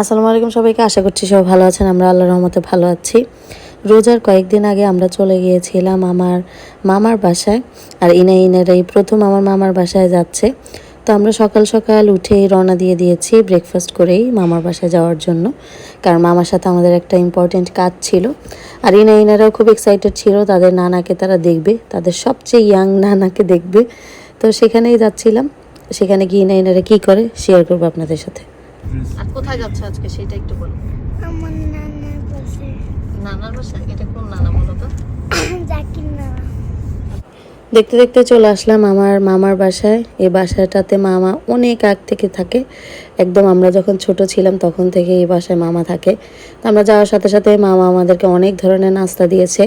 আসসালামু আলাইকুম সবাইকে, আশা করছি সবাই ভালো আছেন, আমরা আল্লাহর রহমতে ভালো আছি। রোজার কয়েকদিন আগে আমরা চলে গিয়েছিলাম আমার মামার বাসায়, আর ইনা ইনারাই প্রথম আমার মামার বাসায় যাচ্ছে। তো আমরা সকাল সকাল উঠেই রওনা দিয়ে দিয়েছি ব্রেকফাস্ট করেই মামার বাসায় যাওয়ার জন্য, কারণ মামার সাথে আমাদের একটা ইম্পর্টেন্ট কাজ ছিল। আর ইনা ইনারাও খুব এক্সাইটেড ছিল, তাদের নানাকে তারা দেখবে, তাদের সবচেয়ে ইয়াং নানাকে দেখবে। তো সেখানেই যাচ্ছিলাম, সেখানে গিয়ে ইনা ইনারা কী করে শেয়ার করব আপনাদের সাথে। আর কোথায় যাচ্ছে আজকে সেটা একটু বলুন আমার নানার নানার বাসা এটা কোন নানা বলো তো? জাকির নানা। দেখতে দেখতে চলে আসলাম আমার মামার বাসায়। এই বাসাটাতে মামা অনেক আগ থেকে থাকে। একদম আমরা যখন ছোট ছিলাম তখন থেকে এই বাসায় মামা থাকে। তো আমরা যাওয়ার সাথে সাথে মামা আমাদেরকে অনেক ধরনের নাস্তা দিয়েছে।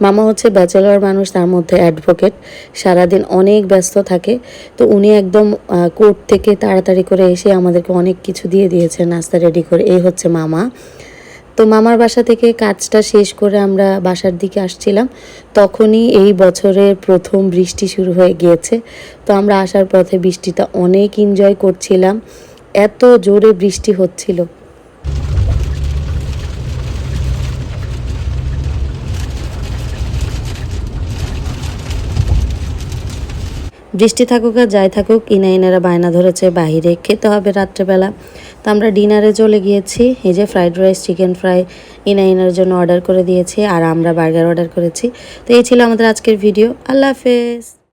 মামা হচ্ছে ব্যাচেলর মানুষ, তার মধ্যে অ্যাডভোকেট সারাদিন অনেক ব্যস্ত থাকে। তো উনি একদম কোর্ট থেকে তাড়াতাড়ি করে এসে আমাদেরকে অনেক কিছু দিয়ে দিয়েছে নাস্তা রেডি করে। এই হচ্ছে মামা। তো মামার বাসা থেকে কাজটা শেষ করে আমরা বাসার দিকে আসছিলাম। তখনই এই বছরের প্রথম বৃষ্টি শুরু হয়ে গিয়েছে। তো আমরা আসার পথে বৃষ্টিটা অনেক এনজয় করছিলাম। এত জোরে বৃষ্টি হচ্ছিল। বৃষ্টি থাকুক আর যাই থাকুক, ইনা ইনারা বায়না ধরেছে, বাহিরে খেতে হবে রাত্রেবেলা। তো আমরা ডিনারে চলে গিয়েছি, এই যে ফ্রাইড রাইস, চিকেন ফ্রাই, ইনা ইনার জন্য অর্ডার করে দিয়েছি, আর আমরা বার্গার অর্ডার করেছি। তো এই ছিল আমাদের আজকের ভিডিও, আল্লাহ হাফেজ।